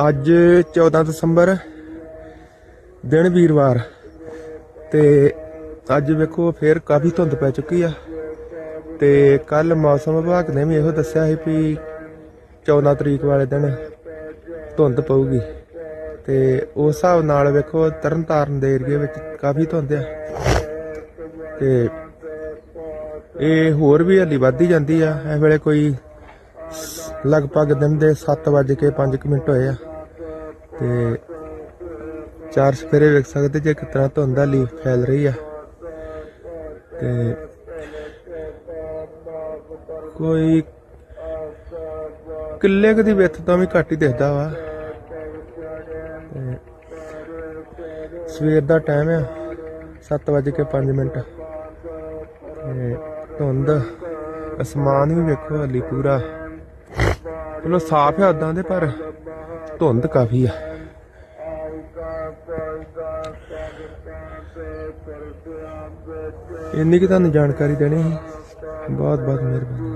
ਅੱਜ 14 ਦਸੰਬਰ ਦਿਨ ਵੀਰਵਾਰ ਤੇ ਅੱਜ ਵੇਖੋ ਫੇਰ ਕਾਫੀ ਧੁੰਦ ਪੈ ਚੁੱਕੀ ਆ ਤੇ ਕੱਲ ਮੌਸਮ ਵਿਭਾਗ ਨੇ ਵੀ ਇਹੋ ਦੱਸਿਆ ਸੀ ਵੀ 14 ਤਰੀਕ ਵਾਲੇ ਦਿਨ ਧੁੰਦ ਪਊਗੀ ਤੇ ਉਸ ਹਿਸਾਬ ਨਾਲ ਵੇਖੋ ਤਰਨਤਾਰਨ ਦੇ ਏਰੀਏ ਵਿੱਚ ਕਾਫੀ ਧੁੰਦ ਆ ਤੇ ਇਹ ਹੋਰ ਵੀ ਹਲੀ ਵੱਧਦੀ ਜਾਂਦੀ ਆ। ਇਸ ਵੇਲੇ ਕੋਈ ਲਗਭਗ ਦਿਨ ਦੇ 7:05 ਮਿੰਟ ਹੋਏ ਆ। ਤੇ ਚਾਰ ਸਫੇਰੇ ਵੇਖ ਸਕਦੇ ਜੇ ਕਿਤਨਾ ਧੁੰਦ ਹਲੀ ਫੈਲ ਰਹੀ ਆ। ਤੇ ਕੋਈ ਕਿੱਲੇ ਕੁ ਦੀ ਵਿੱਥ ਤੋਂ ਵੀ ਘੱਟ ਹੀ ਦਿਖਦਾ ਵਾ। ਸਵੇਰ ਦਾ ਟਾਈਮ ਆ 7:05 ਮਿੰਟ। ਤੇ ਧੁੰਦ, ਅਸਮਾਨ ਵੀ ਵੇਖੋ ਹਲੀ ਪੂਰਾ। ਮਤਲਬ ਸਾਫ਼ ਹੈ ਉਦਾਂ ਦੇ, ਪਰ ਧੁੰਦ ਕਾਫੀ ਆ। ਇੰਨੀ ਕਿ ਤੁਹਾਨੂੰ ਜਾਣਕਾਰੀ ਦੇਣੀ ਸੀ। ਬਹੁਤ ਬਹੁਤ ਮਿਹਰਬਾਨੀ।